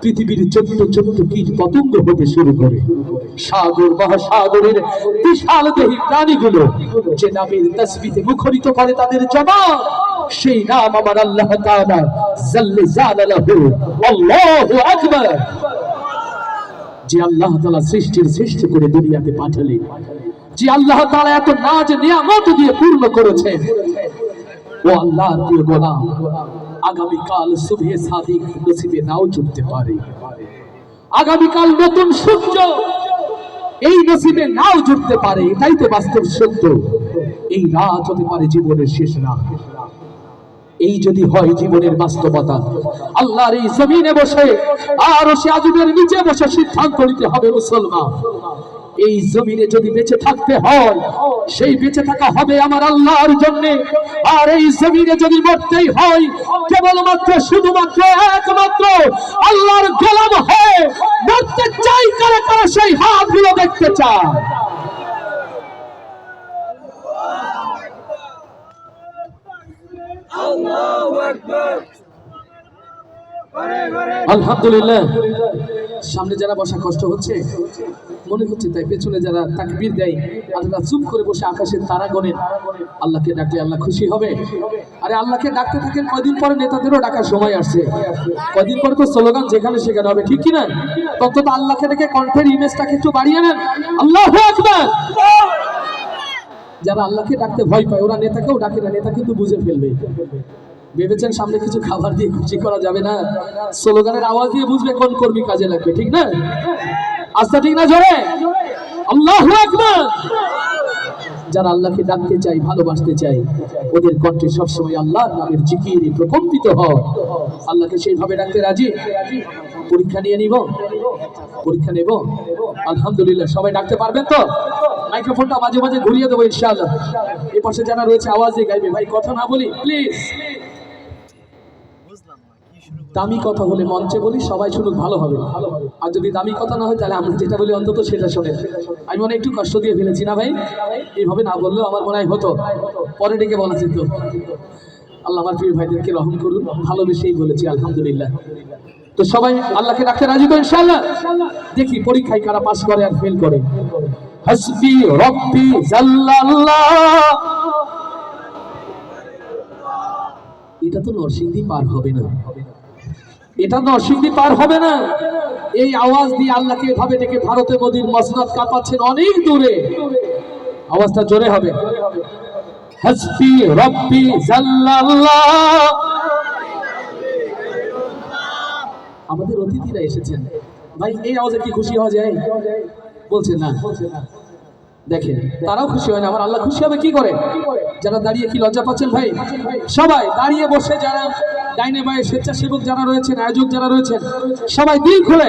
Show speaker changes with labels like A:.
A: পৃথিবীর ছোট্ট ছোট্ট কীট পতঙ্গ হতে শুরু করে। সাগর, মহাসাগরের বিশাল দেহী প্রাণীগুলো যে নামের তসবিতে মুখরিত করে তাদের জবাব, সেই নাম আমার আল্লাহ আল্লাহু আকবার। যে আল্লাহ তাআলা সৃষ্টির সৃষ্টি করে দুনিয়াতে পাঠালেন, যে আল্লাহ তাআলা এত নাজ নিয়ামত দিয়ে পূর্ণ করেছেন, ও আল্লাহর প্রিয় গোলাম আগামীকাল শুভে সাদিক নসিবে নাও জুটতে পারে। আগামীকাল নতুন সূর্য এই নসিবে নাও জুটতে পারে, এটাই তো বাস্তব সত্য। এই রাত হতে পারে জীবনের শেষ রাত। এই যদি হয় জীবনের বাস্তবতা, আল্লাহর এই জমিনে বসে, আর সে আজমের নিচে বসে সিদ্ধান্ত নিতে হবে মুসলমান। এই জমিনে যদি বেঁচে থাকতে হয়, সেই বেঁচে থাকা হবে আমার আল্লাহর জন্য। আর এই জমিনে যদি মরতেই হয়, কেবলমাত্র, শুধুমাত্র, একমাত্র আল্লাহর গোলাম হয়ে মরতে চাই, কারা কারা সেই হাতগুলো দেখতে চায়? আলহামদুলিল্লাহ। সামনে যারা বসা কষ্ট হচ্ছে, মনে হচ্ছে তাই পেছনে যারা তাকবীর দেয় তারা চুপ করে বসে আকাশের তারা গণেন আল্লাহকে ডাকলে আল্লাহ খুশি হবে। আরে আল্লাহকে ডাকতে থাকেন কয়দিন পরে, নেতাদেরও ডাকার সময় আসছে। কয়দিন পর তো স্লোগান যেখানে সেখানে হবে, ঠিক কি না? তখন তো আল্লাহকে ডেকে কণ্ঠের ইমেজটাকে একটু বাড়িয়ে নেন। আল্লাহ যারা আল্লাহকে ডাকতে ভয় পায়, ওরা নেতাকেও ডাকে না, নেতা কিন্তু বুঝে ফেলবে। ভেবেছেন সামনে কিছু খাবার দিয়ে খুশি করা যাবে না? স্লোগানের আওয়াজ দিয়ে বুঝবে কোন কর্মী কাজে লাগবে, ঠিক না? আস্থা ঠিক না জোরে? আল্লাহ যারা আল্লাহকে ডাকতে চাই ভালোবাসতে চাই ওদের কণ্ঠে সবসময় আল্লাহর নামের জিকির প্রকম্পিত হয়। আল্লাহকে সেইভাবে ডাকতে রাজি? পরীক্ষা নিয়ে নিব। পরীক্ষা নেব। আলহামদুলিল্লাহ, সবাই ডাকতে পারবেন তো? মাইক্রোফোনটা মাঝে মাঝে ঘুরিয়ে দেবো ইনশাআল্লাহ। এই পাশে যারা রয়েছে, আওয়াজ গাইবে। ভাই, কথা না বলি প্লিজ দামি কথা হলে মঞ্চে বলি, সবাই শুনুক, ভালো হবে। আর যদি দামি কথা না হয়, তাহলে আমরা যেটা বলি অন্তত সেটা শোনেন। আমি মনে একটু কষ্ট দিয়ে ফেলেছি না ভাই? এইভাবে না বললেও আমার মনে হয় হতো। পরে ডেকে বলা যেত। আল্লাহ আমার প্রিয় ভাইদেরকে রহম করুন ভালোবেসেই বলেছি, আলহামদুলিল্লাহ। তো সবাই আল্লাহকে রাখতে রাজি তো, ইনশাআল্লাহ? দেখি পরীক্ষায় কারা পাস করে আর ফেল করে। হাসবি রব্বি জাল্লাল্লাহ। এটা তো নরসিংদী পার হবে না। এটা নরসিংদী পার হবে না। এই আওয়াজ দিয়ে আল্লাহকে এভাবে ডেকে ভারতে মোদীর মসনাদ কাঁপাচ্ছেন অনেক দূরে। আওয়াজটা জোরে হবে। রব্বি আমাদের অতিথিরা এসেছেন। ভাই, এই আওয়াজে কি খুশি হওয়া যায়? বলছে না। দেখেন, তারাও খুশি হয় না। আমার আল্লাহ খুশি হবে, কি করে? যারা দাঁড়িয়ে কি লজ্জা পাচ্ছেন ভাই? সবাই দাঁড়িয়ে বসে যারা ডাইনে বায়ে স্বেচ্ছাসেবক যারা রয়েছেন আয়োজক যারা রয়েছেন সবাই দিল খুলে।